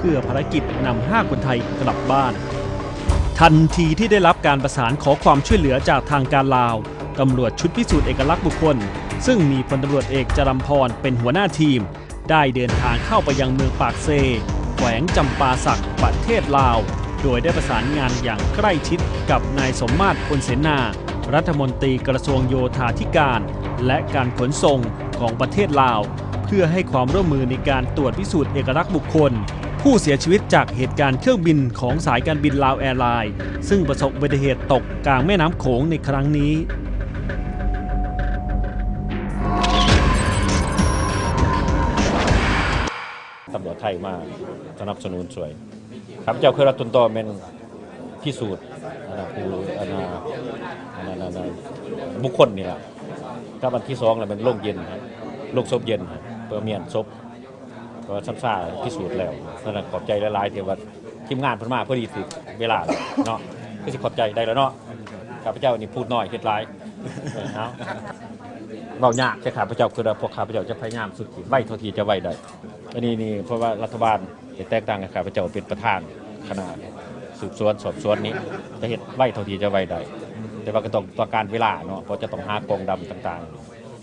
พื่อภารกิจนำห้าคนไทยกลับบ้าน ทันทีที่ได้รับการประสานขอความช่วยเหลือจากทางการลาวตำรวจชุดพิสูจน์เอกลักษณ์บุคคล ซึ่งมีพลตำรวจเอกจรัมพรเป็นหัวหน้าทีม ได้เดินทางเข้าไปยังเมืองปากเซ แขวงจำปาสักประเทศลาว โดยได้ประสานงานอย่างใกล้ชิดกับนายสมมาตรพลเสนารัฐมนตรีกระทรวงโยธาธิการ และการขนส่งของประเทศลาว เพื่อให้ความร่วมมือในการตรวจพิสูจน์เอกลักษณ์บุคคล ผู้เสียชีวิตจากเหตุการณ์เครื่องบินของสายการบินลาวแอร์ไลน์ซึ่งประสบอุบัติเหตุตกกลางแม่น้ำโขงในครั้งนี้ ตำรวจไทยมาสนับสนุนช่วย ครับเจ้าคือรัฐตุนตอเป็นพิสูจน์อันนะคืออนนะอันนั้นอันนั้นบุคคลนี่แหละถ้าวันที่สองแล้วเป็นโลกเย็นครับเย็นเพื่อเมียนศพ ก็ซ้ำซ่าพิสูจน์แล้วนั่นขอบใจหลายๆที่ว่าทีมงานเพิ่นมาพอดีถึงเวลาเนาะก็สิขอบใจได้แล้วเนาะข้าพเจ้านี่พูดน้อยคิดหลายเออเอาเบายากแต่ข้าพเจ้าคือพวกข้าพเจ้าจะพยายามสุดที่ไว้เท่าที่จะไว้ได้อันนี้นี่เพราะว่ารัฐบาลแตกต่างกับข้าพเจ้าเป็นประธานคณะสืบสวนสอบสวนนี้จะเห็นไว้เท่าที่จะไว้ได้แต่ว่าก็ต้องต้องการเวลาเนาะเพราะจะต้องหากองดำต่าง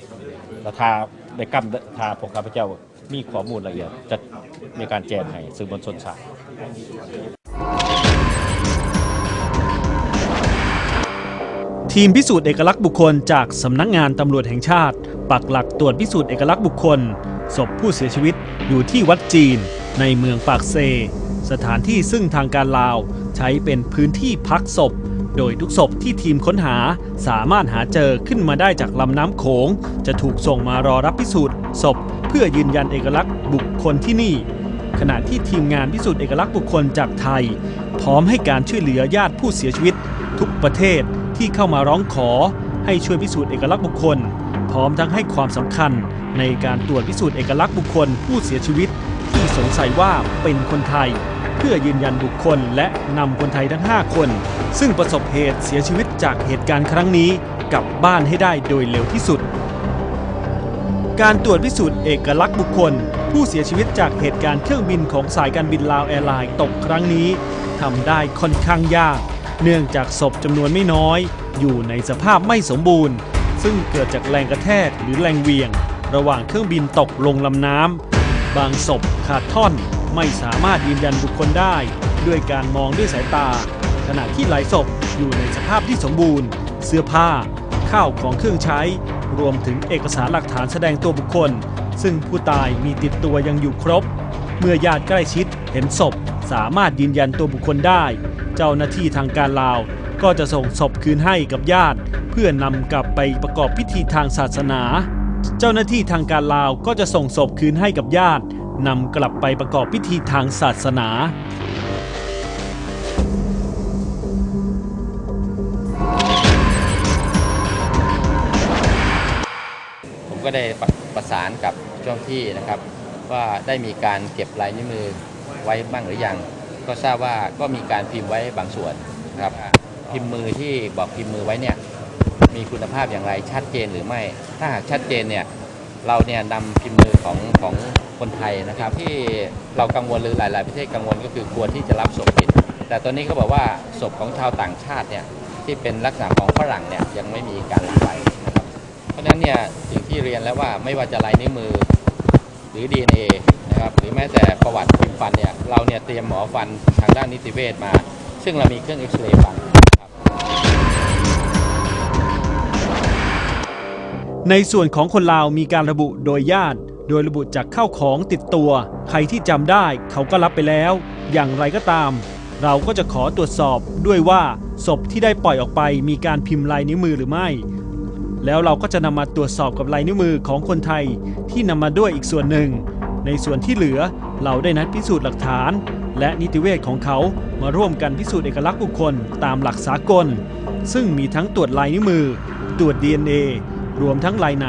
ๆแล้วถ้าในกำถ้าพวกข้าพเจ้า มีข้อมูลละเอียดจะมีการแจ้งให้สื่อมวลชนทราบทีมพิสูจน์เอกลักษณ์บุคคลจากสำนักงานตำรวจแห่งชาติ ปักหลักตรวจพิสูจน์เอกลักษณ์บุคคล ศพผู้เสียชีวิตอยู่ที่วัดจีน ในเมืองปากเซ สถานที่ซึ่งทางการลาวใช้เป็นพื้นที่พักศพ โดยทุกศพที่ทีมค้นหาสามารถหาเจอขึ้นมาได้จากลำน้ำโขง จะถูกส่งมารอรับพิสูจน์ศพ เพื่อยืนยันเอกลักษณ์บุคคลที่นี่ ขณะที่ทีมงานพิสูจน์เอกลักษณ์บุคคลจากไทย พร้อมให้การช่วยเหลือญาติผู้เสียชีวิต ทุกประเทศที่เข้ามาร้องขอ ให้ช่วยพิสูจน์เอกลักษณ์บุคคล พร้อมทั้งให้ความสำคัญ ในการตรวจพิสูจน์เอกลักษณ์บุคคลผู้เสียชีวิต ที่สงสัยว่าเป็นคนไทย เพื่อยืนยันบุคคลและนำคนไทยทั้ง 5 คน ซึ่งประสบเหตุเสียชีวิตจากเหตุการณ์ครั้งนี้กลับบ้านให้ได้โดยเร็วที่สุด การตรวจพิสูจน์เอกลักษณ์บุคคล ผู้เสียชีวิตจากเหตุการณ์เครื่องบินของสายการบินลาวแอร์ไลน์ตกครั้งนี้ทำได้ค่อนข้างยาก เนื่องจากศพจำนวนไม่น้อย อยู่ในสภาพไม่สมบูรณ์ ซึ่งเกิดจากแรงกระแทกหรือแรงเวียง ระหว่างเครื่องบินตกลงลำน้ำบางศพขาดท่อน ไม่สามารถยืนยันบุคคลได้ ด้วยการมองด้วยสายตา ขณะที่หลายศพอยู่ในสภาพที่สมบูรณ์ เสื้อผ้า ข้าวของเครื่องใช้ รวมถึงเอกสารหลักฐานแสดงตัวบุคคล ซึ่งผู้ตายมีติดตัวยังอยู่ครบ เมื่อญาติใกล้ชิดเห็นศพสามารถยืนยันตัวบุคคลได้ เจ้าหน้าที่ทางการลาว ก็จะส่งศพคืนให้กับญาติ เพื่อนำกลับไปประกอบพิธีทางศาสนา เจ้าหน้าที่ทางการลาวก็จะส่งศพคืนให้กับญาติ นำกลับไปประกอบพิธีทางศาสนา ผมก็ได้ประประสานกับเจ้าหน้าที่นะครับ ว่าได้มีการเก็บลายนิ้วมือไว้บ้างหรือยัง ก็ทราบว่าก็มีการพิมพ์ไว้บางส่วนนะครับ พิมพ์มือที่บอกพิมพ์มือไว้เนี่ยมีคุณภาพอย่างไรชัดเจนหรือไม่ ถ้าหากชัดเจนเนี่ย เราเนี่ยนำพิมพ์มือของของคนไทยนะครับ ที่เรากังวลหรือหลาย ๆ ประเทศกังวลก็คือกลัวที่จะรับศพผิด แต่ตอนนี้เขาบอกว่าศพของชาวต่างชาติเนี่ยที่เป็นลักษณะของฝรั่งเนี่ยยังไม่มีการรับไปนะครับเพราะฉะนั้นเนี่ยสิ่งที่เรียนแล้วว่าไม่ว่าจะลายนิ้วมือหรือ DNA นะครับหรือแม้แต่ประวัติพิมพ์ฟันเนี่ยเราเนี่ยเตรียมหมอฟันทางด้านนิติเวชมา ซึ่งเรามีเครื่องเอ็กซเรย์ฟัน ในส่วนของคนลาวมีการระบุโดยญาติ โดยระบุจากข้าวของติดตัว ใครที่จำได้เขาก็รับไปแล้ว อย่างไรก็ตาม เราก็จะขอตรวจสอบด้วยว่าศพที่ได้ปล่อยออกไปมีการพิมพ์ลายนิ้วมือหรือไม่ แล้วเราก็จะนำมาตรวจสอบกับลายนิ้วมือของคนไทยที่นำมาด้วยอีกส่วนหนึ่ง ในส่วนที่เหลือเราได้นัดพิสูจน์หลักฐาน และนิติเวชของเขามาร่วมกันพิสูจน์เอกลักษณ์บุคคลตามหลักสากล ซึ่งมีทั้งตรวจลายนิ้วมือ ตรวจ DNA รวมทั้งลายไหน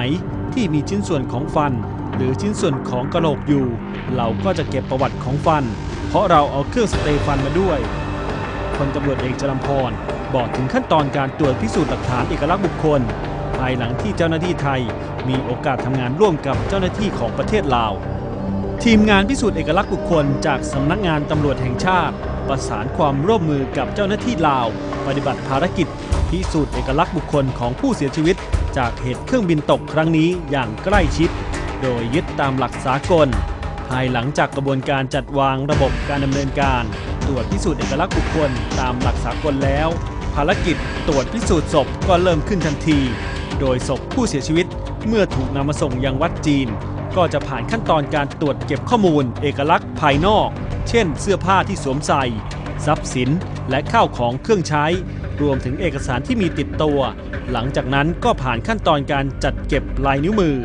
ที่มีชิ้นส่วนของฟัน หรือชิ้นส่วนของกระโหลกอยู่ เราก็จะเก็บประวัติของฟัน เพราะเราเอาเครื่องสเตฟันมาด้วยพลตำรวจเอกจรัมพรบอกถึงขั้นตอนการตรวจพิสูจน์หลักฐานเอกลักษณ์บุคคล ภายหลังที่เจ้าหน้าที่ไทย มีโอกาสทำงานร่วมกับเจ้าหน้าที่ของประเทศลาว ทีมงานพิสูจน์เอกลักษณ์บุคคล จากสำนักงานตำรวจแห่งชาติ ประสานความร่วมมือกับเจ้าหน้าที่ลาว ปฏิบัติภารกิจ พิสูจน์เอกลักษณ์บุคคลของผู้เสียชีวิต จากเหตุเครื่องบินตกครั้งนี้อย่างใกล้ชิด โดยยึดตามหลักสากล ภายหลังจากกระบวนการจัดวางระบบการดำเนินการ ตรวจพิสูจน์เอกลักษณ์บุคคลตามหลักสากลแล้ว ภารกิจตรวจพิสูจน์ศพก็เริ่มขึ้นทันที โดยศพผู้เสียชีวิตเมื่อถูกนำมาส่งยังวัดจีน ก็จะผ่านขั้นตอนการตรวจเก็บข้อมูล เอกลักษณ์ภายนอก เช่น เสื้อผ้าที่สวมใส่ ทรัพย์สินและข้าวของเครื่องใช้ รวมถึงเอกสารที่มีติดตัว หลังจากนั้นก็ผ่านขั้นตอนการจัดเก็บลายนิ้วมือ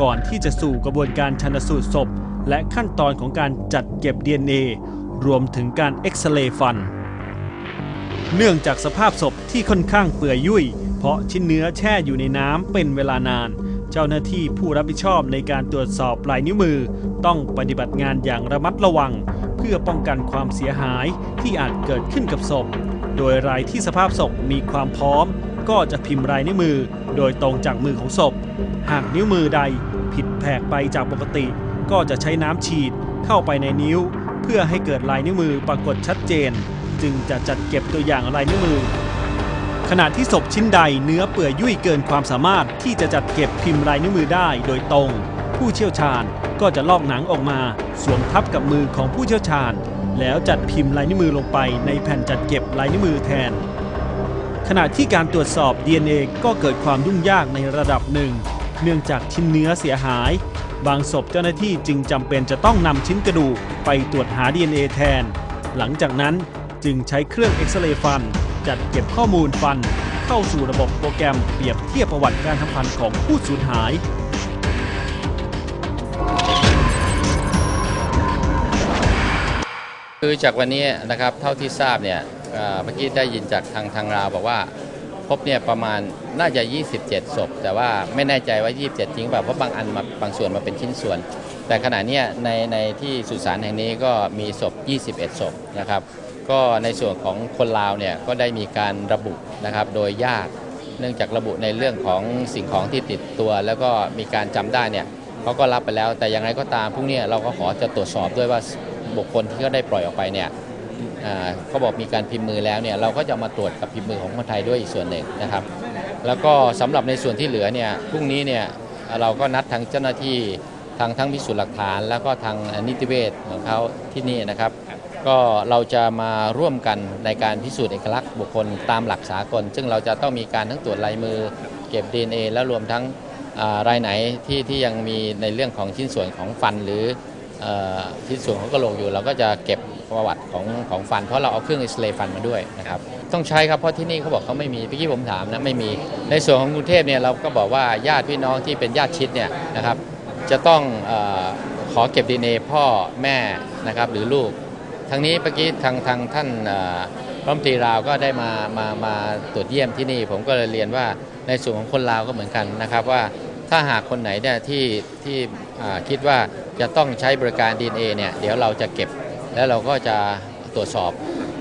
ก่อนที่จะสู่กระบวนการชันสูตรศพ และขั้นตอนของการจัดเก็บ DNA รวมถึงการเอ็กซเรย์ฟัน เนื่องจากสภาพศพที่ค่อนข้างเปื่อยยุ่ย เพราะชิ้นเนื้อแช่อยู่ในน้ำเป็นเวลานาน เจ้าหน้าที่ผู้รับผิดชอบในการตรวจสอบลายนิ้วมือ ต้องปฏิบัติงานอย่างระมัดระวัง เพื่อป้องกันความเสียหายที่อาจเกิดขึ้นกับศพ โดยรายที่สภาพศพมีความพร้อม ก็จะพิมพ์ลายนิ้วมือ โดยตรงจากมือของศพ หากนิ้วมือใดผิดแผกไปจากปกติ ก็จะใช้น้ำฉีดเข้าไปในนิ้ว เพื่อให้เกิดลายนิ้วมือปรากฏชัดเจน จึงจะจัดเก็บตัวอย่างลายนิ้วมือ ขณะที่ศพชิ้นใดเนื้อเปื่อยยุ่ยเกินความสามารถที่จะจัดเก็บพิมพ์ลายนิ้วมือได้โดยตรง ผู้เชี่ยวชาญก็จะลอกหนังออกมา สวมทับกับมือของผู้เชี่ยวชาญ แล้วจัดพิมพ์ลายนิ้วมือลงไปในแผ่นจัดเก็บลายนิ้วมือแทน ขณะที่การตรวจสอบ DNA ก็เกิดความยุ่งยากในระดับหนึ่ง เนื่องจากชิ้นเนื้อเสียหาย บางศพเจ้าหน้าที่จึงจำเป็นจะต้องนำชิ้นกระดูกไปตรวจหา DNA แทน หลังจากนั้นจึงใช้เครื่องเอ็กซเรย์ฟัน จัดเก็บข้อมูลฟัน เข้าสู่ระบบโปรแกรมเปรียบเทียบประวัติการทำฟันของผู้สูญหาย คือจากวันนี้นะครับเท่าที่ทราบเนี่ยเมื่อกี้ได้ยินจากทางทางราวบอกว่าพบเนี่ยประมาณน่าจะ 27 ศพ แต่ว่าไม่แน่ใจว่า 27 จริงเปล่าเพราะบางอันมาบางส่วนมาเป็นชิ้นส่วน แต่ขณะนี้ในในที่สุสานแห่งนี้ก็มีศพ 21 ศพนะครับ ก็ในส่วนของคนลาวเนี่ยก็ได้มีการระบุนะครับโดยญาติเนื่องจากระบุในเรื่องของสิ่งของที่ติดตัว แล้วก็มีการจำได้เนี่ยเขาก็รับไปแล้ว แต่อย่างไรก็ตามพรุ่งนี้เราก็ขอจะตรวจสอบด้วยว่า บุคคลที่เขาได้ปล่อยออกไปเนี่ยเขาบอกมีการพิมพ์มือแล้วเนี่ยเราก็จะมาตรวจกับพิมพ์มือของคนไทยด้วยอีกส่วนหนึ่งนะครับ แล้วก็สำหรับในส่วนที่เหลือเนี่ยพรุ่งนี้เนี่ยเราก็นัดทางเจ้าหน้าที่ทางทั้งพิสูจน์หลักฐาน แล้วก็ทางนิติเวชของเขาที่นี่นะครับ ก็เราจะมาร่วมกันในการพิสูจน์เอกลักษณ์บุคคลตามหลักสากล ซึ่งเราจะต้องมีการทั้งตรวจลายมือ เก็บ DNA แล้วรวมทั้งรายไหนที่ที่ยังมีในเรื่องของชิ้นส่วนของฟันหรือ ชิ้นส่วนของกระโหลกอยู่ เราก็จะเก็บประวัติของของฟัน เพราะเราเอาเครื่องเอ็กซเรย์ฟันมาด้วยนะครับต้องใช้ครับเพราะที่นี่เขาบอกเขาไม่มีเมื่อกี้ผมถามนะไม่มีในส่วนของกรุงเทพเนี่ยเราก็บอกว่าญาติพี่น้องที่เป็นญาติชิดเนี่ยนะครับจะต้องอขอเก็บ DNA พ่อแม่นะครับหรือลูกทางนี้เมื่อกี้ทางทางท่านเอ่อรัฐมนตรีลาวก็ได้มามามาตรวจเยี่ยมที่นี่ ผมก็เลยเรียนว่าในส่วนของคนลาวก็เหมือนกันนะครับว่า ถ้าหากคนไหนเนี่ยที่ที่คิดว่าจะต้องใช้บริการ DNA เนี่ยเดี๋ยวเราจะเก็บ แล้วเราก็จะตรวจสอบ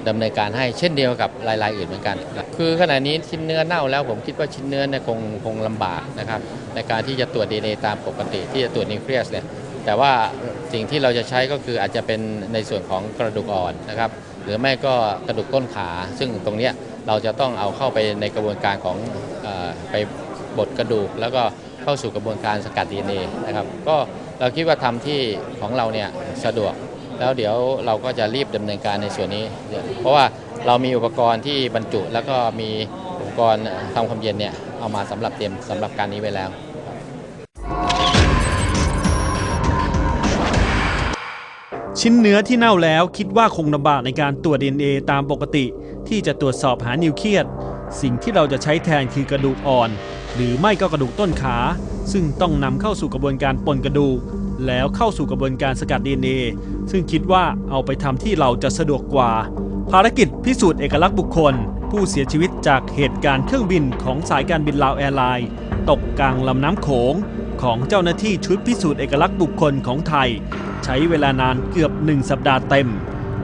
ดำเนินการให้เช่นเดียวกับรายๆอื่นเหมือนกัน คือขณะนี้ชิ้นเนื้อเน่าแล้วผมคิดว่าชิ้นเนื้อเนี่ยคงคงลำบากนะครับในการที่จะตรวจ DNA ตามปกติที่จะตรวจนิวเคลียสเนี่ยแต่ว่าสิ่งที่เราจะใช้ก็คืออาจจะเป็นในส่วนของกระดูกอ่อนนะครับหรือไม่ก็กระดูกต้นขา ซึ่งตรงเนี้ยเราจะต้องเอาเข้าไปในกระบวนการของอไปบดกระดูกแล้วก็ เข้าสู่กระบวนการสกัด DNA นะครับก็เราคิดว่าทำที่ของเราเนี่ยสะดวก แล้วเดี๋ยวเราก็จะรีบดำเนินการในส่วนนี้ เพราะว่าเรามีอุปกรณ์ที่บรรจุแล้วก็มีอุปกรณ์ทำความเย็นเนี่ยเอามาสำหรับเตรียมสำหรับการนี้ไว้แล้วชิ้นเนื้อที่เน่าแล้วคิดว่าคงลำบากในการตรวจ DNA ตามปกติ ที่จะตรวจสอบหานิวเคลียสสิ่งที่เราจะใช้แทนคือกระดูกอ่อน หรือไม่ก็กระดูกต้นขา ซึ่งต้องนำเข้าสู่กระบวนการปนกระดูก แล้วเข้าสู่กระบวนการสกัด DNA ซึ่งคิดว่าเอาไปทำที่เราจะสะดวกกว่า ภารกิจพิสูจน์เอกลักษณ์บุคคล ผู้เสียชีวิตจากเหตุการณ์เครื่องบินของสายการบินลาวแอร์ไลน์ตกกลางลำน้ำโขงของเจ้าหน้าที่ชุดพิสูจน์เอกลักษณ์บุคคลของไทย ใช้เวลานานเกือบ 1 สัปดาห์เต็ม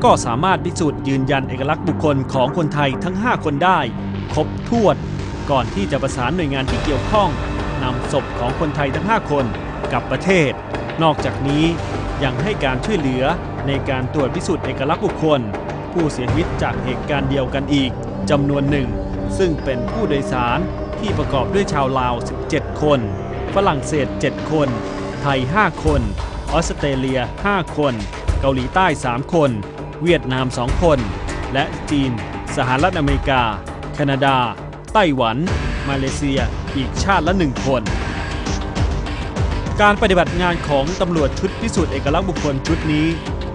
ก็สามารถพิสูจน์ยืนยันเอกลักษณ์บุคคลของคนไทยทั้ง 5 คนได้ ครบถ้วน ก่อนที่จะประสานหน่วยงานที่เกี่ยวข้องนำศพของคนไทยทั้ง 5 คนกลับประเทศ นอกจากนี้ยังให้การช่วยเหลือในการตรวจพิสูจน์เอกลักษณ์บุคคล ผู้เสียชีวิตจากเหตุการณ์เดียวกันอีกจำนวนหนึ่ง ซึ่งเป็นผู้โดยสารที่ประกอบด้วยชาวลาว 17 คน ฝรั่งเศส 7 คน ไทย 5 คน ออสเตรเลีย 5 คน เกาหลีใต้ 3 คน เวียดนาม 2 คน และจีน สหรัฐอเมริกา แคนาดา ไต้หวัน มาเลเซีย อีกชาติละ1คน การปฏิบัติงานของตำรวจชุดพิสูจน์เอกลักษณ์บุคคลชุดนี้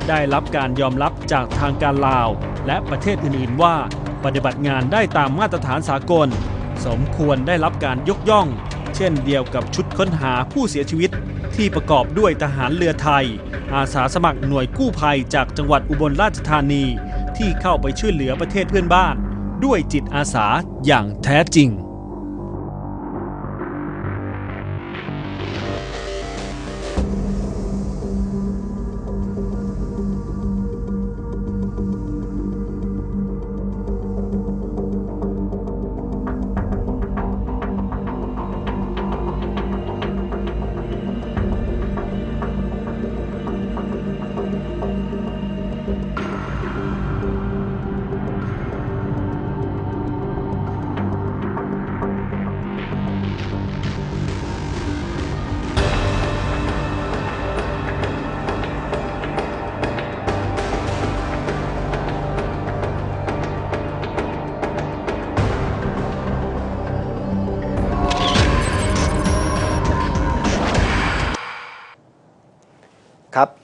ได้รับการยอมรับจากทางการลาว และประเทศอื่นๆว่า ปฏิบัติงานได้ตามมาตรฐานสากล สมควรได้รับการยกย่อง เช่นเดียวกับชุดค้นหาผู้เสียชีวิตที่ประกอบด้วยทหารเรือไทย อาสาสมัครหน่วยกู้ภัยจากจังหวัดอุบลราชธานี ที่เข้าไปช่วยเหลือประเทศเพื่อนบ้าน ด้วยจิตอาสาอย่างแท้จริง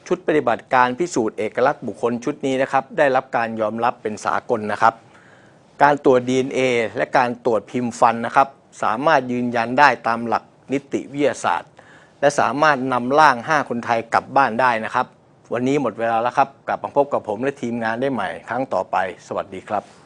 ชุดปฏิบัติการพิสูจน์เอกลักษณ์บุคคลชุดนี้นะครับได้รับการยอมรับเป็นสากลนะครับ การตรวจ DNA และการตรวจพิมพ์ฟันนะครับ สามารถยืนยันได้ตามหลักนิติวิทยาศาสตร์ และสามารถนำร่าง 5 คนไทยกลับบ้านได้นะครับ วันนี้หมดเวลาแล้วครับ กลับมาพบกับผมและทีมงานได้ใหม่ ครั้งต่อไป สวัสดีครับ